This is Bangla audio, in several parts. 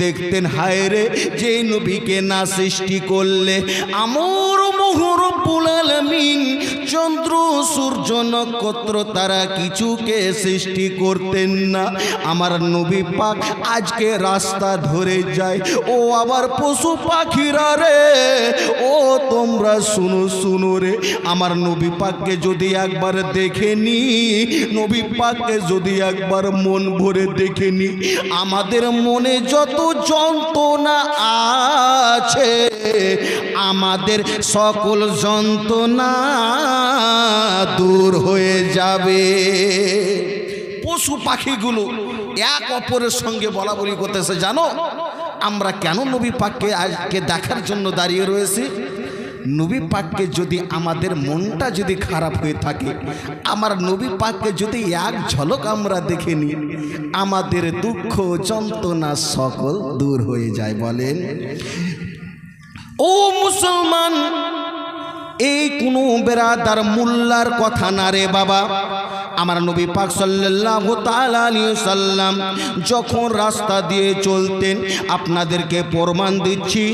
দেখতেন হায় রে যে নবীকে না সৃষ্টি করলে আমর আলামিন চন্দ্র, সূর্য, নক্ষত্র তারা কিছুকে সৃষ্টি করতেন না। আমার নবী পাক আজকে রাস্তা ধরে যায়। ও আবার পশু পাখিরা রে, ও তোমরা শুনো শুনো রে। আমার নবী পাককে যদি একবার দেখে নি, নবী পাককে যদি একবার মন ভরে দেখে নি, আমাদের মনে যত যন্ত্রণা আছে আমাদের সকল যন্ত্রণা দূর হয়ে যাবে। পশু পাখিগুলো এক অপরের সঙ্গে বলা বলি করতেছে, জানো? আমরা কেন নবী পাককে আজকে দেখার জন্য দাঁড়িয়ে রয়েছি? নবী পাককে যদি আমাদের মনটা যদি খারাপ হয়ে থাকে, আমার নবী পাককে যদি এক ঝলক আমরা দেখে নিই, আমাদের দুঃখ যন্ত্রণা সকল দূর হয়ে যায়, বলেন। ও মুসলমান, এই কোনো বেরাদার মোল্লার কথা না রে বাবা। আমার নবী পাক আলাইহি সাল্লাম যখন রাস্তা দিয়ে চলতেন, আপনাদেরকে প্রমাণ দিচ্ছি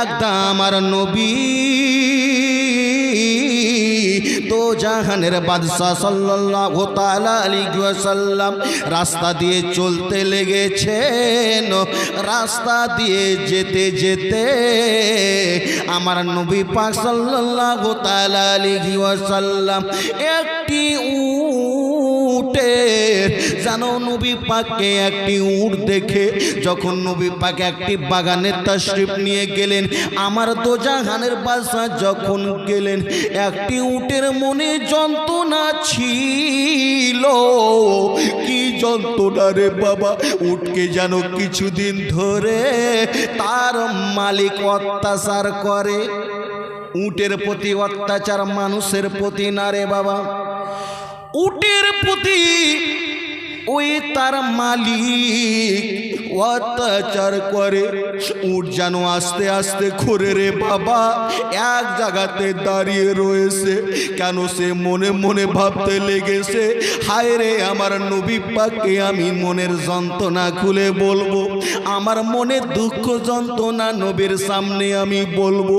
একদম আমার নবী তো জাহানের বাদশাহ আলাইহি ওয়াসাল্লাম রাস্তা দিয়ে চলতে লেগেছেন। রাস্তা দিয়ে যেতে যেতে আমার নবী পাক সাল্লাল্লাহু তাআলা আলাইহি ওয়াসাল্লাম একটি উটের জানো নবী পাকে একটি উট দেখে যখন নবী পাকে একটি বাগানের তশরিফ নিয়ে গেলেন, আমার তো জাহানের বাসা যখন গেলেন, একটি উটের মনে যন্ত্রণা ছিল। কি যন্ত্রণা রে বাবা, উটকে যেন কিছুদিন ধরে তার মালিক অত্যাচার করে। উটের প্রতি অত্যাচার মানুষের প্রতি না রে বাবা। উটের প্রতি ওই তার মালিক। অত্যাচার করে। উট যেন আস্তে আস্তে ঘুরে রে বাবা। এক জায়গাতে দাঁড়িয়ে রয়েছে। কেন সে মনে মনে ভাবতে লেগেছে, হায় রে আমার নবী পাককে আমি মনের যন্ত্রণা খুলে বলব। আমার মনে দুঃখ যন্ত্রণা নবীর সামনে আমি বলব।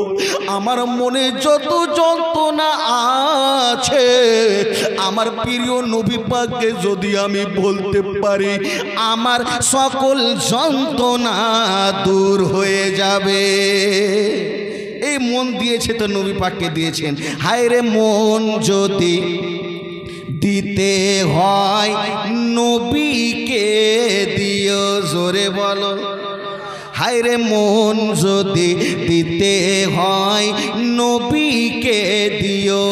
আমার মনে যত যন্ত্রণা আছে, আমার প্রিয় নবী পাককে যদি আমি বলতে পারি আমার সকল যন্ত্রণা দূর হয়ে যাবে। এই মন দিয়েছে তো নবী পাককে দিয়েছেন। হায় রে মন যদি দিতে হয় নবীকে দিও জোরে বলো। হায় রে মন যদি দিতে হয় নবীকে দিও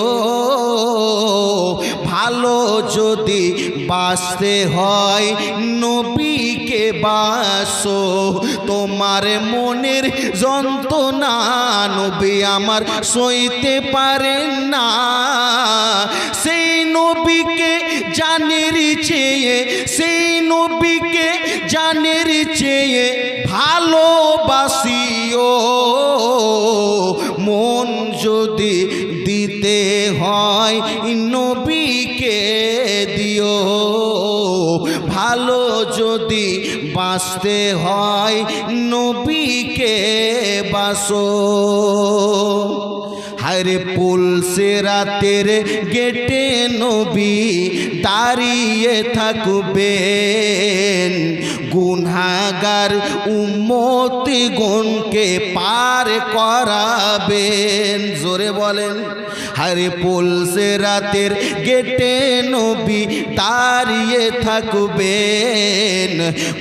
ভালো যদি বাঁচতে হয়, নবীকে বাসো। তোমার মনের যন্ত্রণা নবী আমার সইতে পারেন না। সেই নবীকে জানের চেয়ে, সেই নবীকে জানের চেয়ে ভালোবাসিও। মন যদি দিতে হয় নবীকে দিও। ভালো যদি বাঁচতে হয়, নবীকে বাসো হায়রে পুলসে রাতের গেটে নবী দাঁড়িয়ে থাকবেন। গুনাগার উম্মতি গুণকে পার করাবেন। জোরে বলেন, হারে পুলসে রাতের গেটে নবী দাঁড়িয়ে থাকবেন।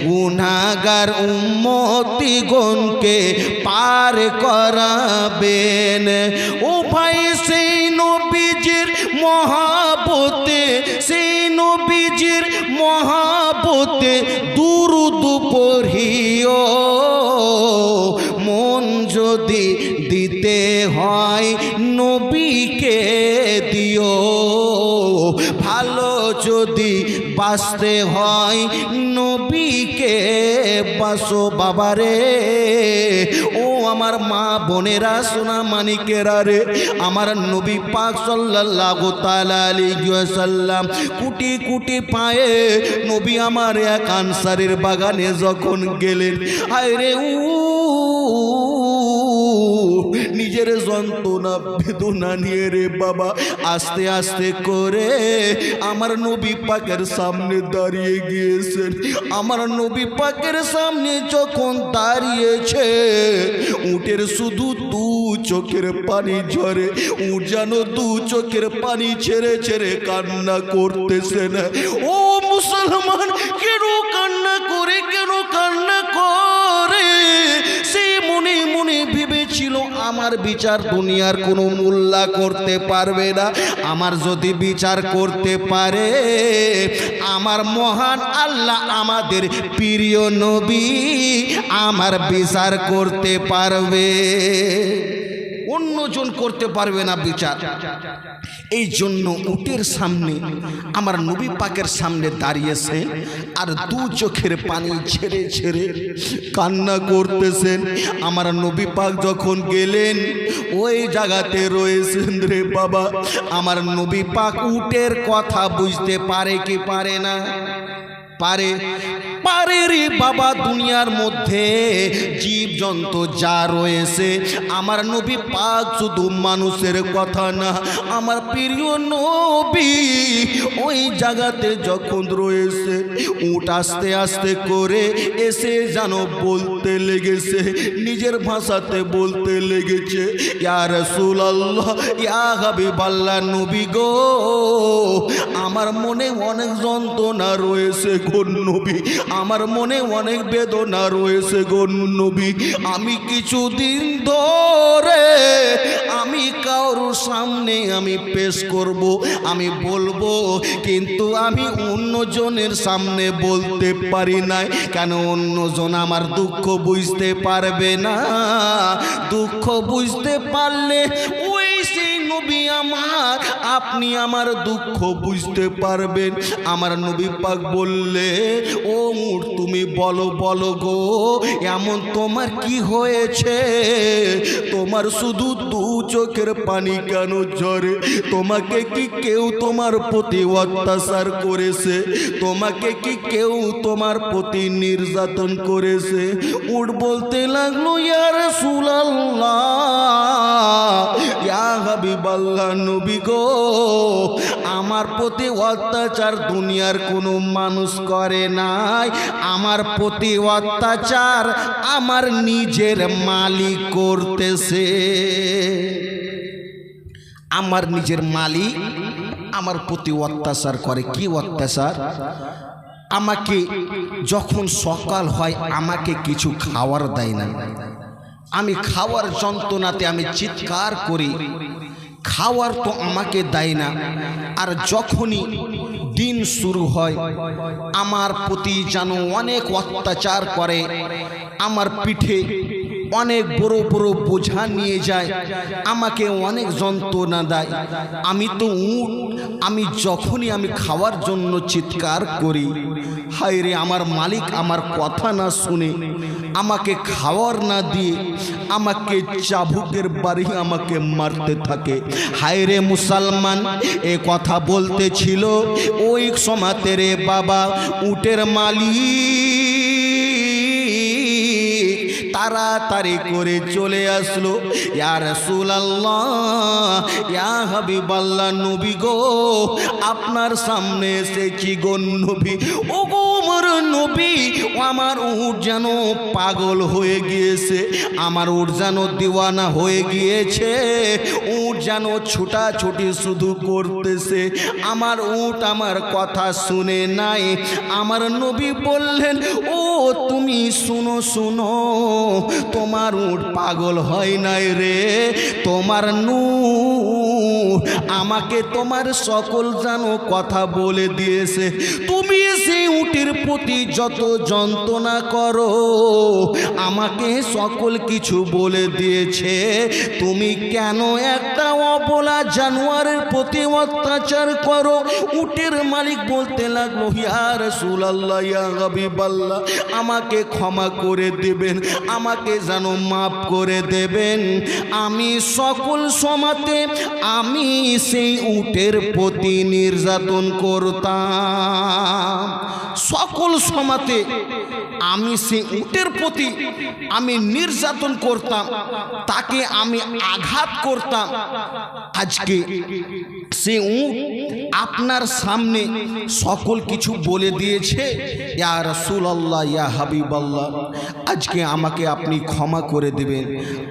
গুনাগার উম্মতি গুণকে পার করাবেন। ও ভাই সেই নবীজির মহাবতে, সেই নবীজির মহাবতে যদি বাঁচতে হয় নবীকে বাসো বাবা রে ও আমার মা বোনেরা, সোনা মানিকেরা রে, আমার নবী পাক সাল্লাল্লাহু তাআলা কুটি কুটি পায়ে নবী আমার এক আনসারের বাগানে যখন গেলেন হায় রে উ নিজের যন্ত্রণা, বেদনা নিয়ে রে বাবা, আস্তে আস্তে করে আমার নবী পাকের সামনে দাঁড়িয়ে গিয়েছেন। আমার নবী পাকের সামনে যখন দাঁড়িয়েছে, উটের শুধু দু চোখের পানি ঝরে, উট যেন দু চোখের পানি ছেড়ে ছেড়ে কান্না করতেছে না ও মুসলমান কেন আমার বিচার দুনিয়ার কোনো মূল্যা করতে পারবে না। আমার যদি বিচার করতে পারে, আমার মহান আল্লাহ আমাদের প্রিয় নবী, আমার বিচার করতে পারবে। অন্যজন করতে পারবে না বিচার। এই জন্য উটের সামনে, আমার নবী পাকের সামনে দাঁড়িয়েছে আর দু চোখের পানি ছেড়ে ছেড়ে কান্না করতেছেন। আমার নবী পাক যখন গেলেন, ওই জায়গাতে রয়েছেন রে বাবা। আমার নবী পাক উটের কথা বুঝতে পারে কি পারে না? পারে। পারে রে বাবা দুনিয়ার মধ্যে জীব জন্তু যা রয়েছে, আমার নবী পাক শুধু মানুষের কথা না, আমার প্রিয় নবী ওই জায়গাতে যখন রয়েছে উঠ আস্তে আস্তে করে এসে যেন বলতে লেগেছে, নিজের ভাষাতে বলতে লেগেছে, ইয়া রাসূলুল্লাহ, ইয়া হাবিবাল্লাহ নবী গো, আমার মনে অনেক যন্ত্রণা রয়েছে গো নবী আমার মনে অনেক বেদনা রয়েছে গো নবী। আমি কিছুদিন ধরে আমি কারোর সামনে আমি পেশ করব, আমি বলব, কিন্তু আমি অন্যজনের সামনে বলতে পারি নাই। কেন অন্যজন আমার দুঃখ বুঝতে পারবে না? দুঃখ বুঝতে পারলে আপনি আমার দুঃখ বুঝতে পারবেন। আমার নবী পাক বললে, ও মুর তুমি বলো বলো গো, এমন তোমার কি হয়েছে? তোমার শুধু দু চোখের পানি কেন ঝরে? তোমাকে কি কেউ তোমার প্রতি অত্যাচার করেছে? তোমাকে কি কেউ তোমার প্রতি নির্যাতন করেছে? উঠ বলতে লাগল ইয়ার সুলাল্লাহ ইয়া হাবিবাল্লাহ নবী গো, আমার প্রতি অত্যাচার দুনিয়ার কোনো মানুষ করে নাই। আমার প্রতি অত্যাচার আমার নিজের মালিক করতেছে। আমার নিজের মালিক আমার প্রতি অত্যাচার করে। কি অত্যাচার? আমাকে যখন সকাল হয়, আমাকে কিছু খাওয়ার দেয় না। আমি খাওয়ার যন্ত্রণাতে আমি চিৎকার করি। খাওয়ার তো আমাকে দেয় না। আর যখনই দিন শুরু হয় আমার প্রতি যেন অনেক অত্যাচার করে। আমার পিঠে অনেক বড় বড় বোঝা নিয়ে যায়। আমাকে অনেক যন্ত্রণা দেয়। আমি তো উঠ। আমি যখনই আমি খাওয়ার জন্য চিৎকার করি। হায় রে আমার মালিক আমার কথা না শুনে। আমাকে খাওয়ার না দিয়ে আমাকে চাবুকের বাড়ি আমাকে মারতে থাকে। হায় রে মুসলমান, এ কথা বলতেছিল ওই সমাতে রে বাবা উটের মালিক। তাড়াতাড়ি করে চলে আসলো ইয়ার রাসূলুল্লাহ, ইয়া হাবিবাল্লাহ নবী গো, আপনার সামনে এসেছি গো নবী। ও গো নবী, আমার উট যেন পাগল হয়ে গিয়েছে, আমার উট যেন দিওয়ানা হয়ে গিয়েছে, উট যেন ছুটাছুটি শুধু করতেছে, আমার উট আমার কথা শুনে নাই, আমার নবী বললেন, ও, তুমি শুনো শুনো, তোমার উট পাগল হয় নাই রে, তোমার নু আমাকে তোমার সকল জানো কথা বলে দিয়েছে। তুমি সেই উটের প্রতি যত যন্ত্রণা করো, আমাকে সকল কিছু বলে দিয়েছে। তুমি কেন একটা অবলা জানোয়ারের প্রতি অত্যাচার করো? উটের মালিক বলতে লাগল হিয়ার সুলাল্লাহ ইয়া হাবিবাল্লাহ, আমাকে ক্ষমা করে দেবেন, আমাকে যেন মাফ করে দেবেন। আমি সকল সমাতে আমি সেই উটের প্রতি নির্যাতন করতাম। সকল সমাতে আমি সেই উটের প্রতি আমি নির্যাতন করতাম, তাকে আমি আঘাত করতাম। আজকে সে উট আপনার সামনে সকল কিছু বলে দিয়েছে, ইয়া রসুল আল্লাহ ইয়া হাবিব আল্লাহ আজকে আমাকে আপনি ক্ষমা করে দেবেন।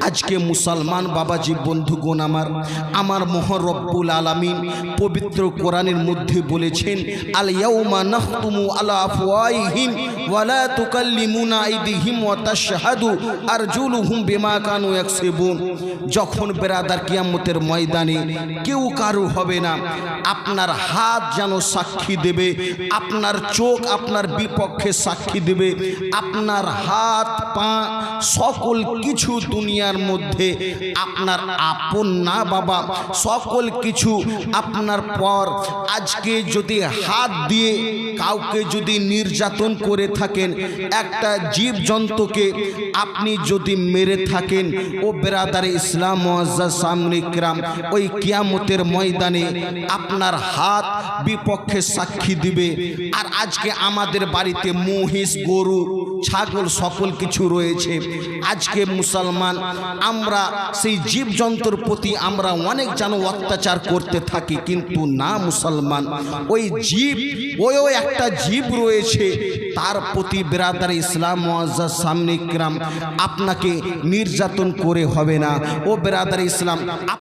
আজকে মুসলমান বাবাজি বন্ধুগণ আমার আমার মোহরব্বুল আলামিন পবিত্র কোরআনের মধ্যে বলেছেন আল ইয়াউমা নাখতুমু আলা আফওয়াইহিম ওয়ালা তুকাল্লিমুনা আইদিহিম ওয়া তাশহাদু আরজুলুহুম বিমা কানু ইয়াকসিবুন। যখন বেরাদার কিয়ামতের ময়দানে কেউ কারু হবে না, আপনার হাত যেন সাক্ষী দেবে, আপনার চোখ আপনার বিপক্ষে সাক্ষী দেবে, আপনার হাত, পা, সকল কিছু দুনিয়ার মধ্যে আপনার আপন না বাবা, সকল কিছু আপনার পর আজকে যদি হাত দিয়ে কাউকে যদি নির্যাতন করে থাকেন, একটা জীব জন্তুকে আপনি যদি মেরে থাকেন, ও বেরাদারে ইসলাম সামরিকরাম ওই কিয়ামতের ময়দানে আপনার হাত বিপক্ষে সাক্ষী দিবে। আর আজকে আমাদের বাড়িতে মহিষ, গরু ছাগল সকল কিছু রয়েছে। আজকে মুসলমান, আমরা সেই জীবজন্তুর প্রতি আমরা অনেক যেন অত্যাচার করতে থাকি, কিন্তু না মুসলমান, ওই জীব, ওই ওই একটা জীব রয়েছে, তার প্রতি বেরাদার ইসলাম মুআজ্জাজ সামনে আপনাকে নির্যাতন করে হবে না। ও বেরাদার ইসলাম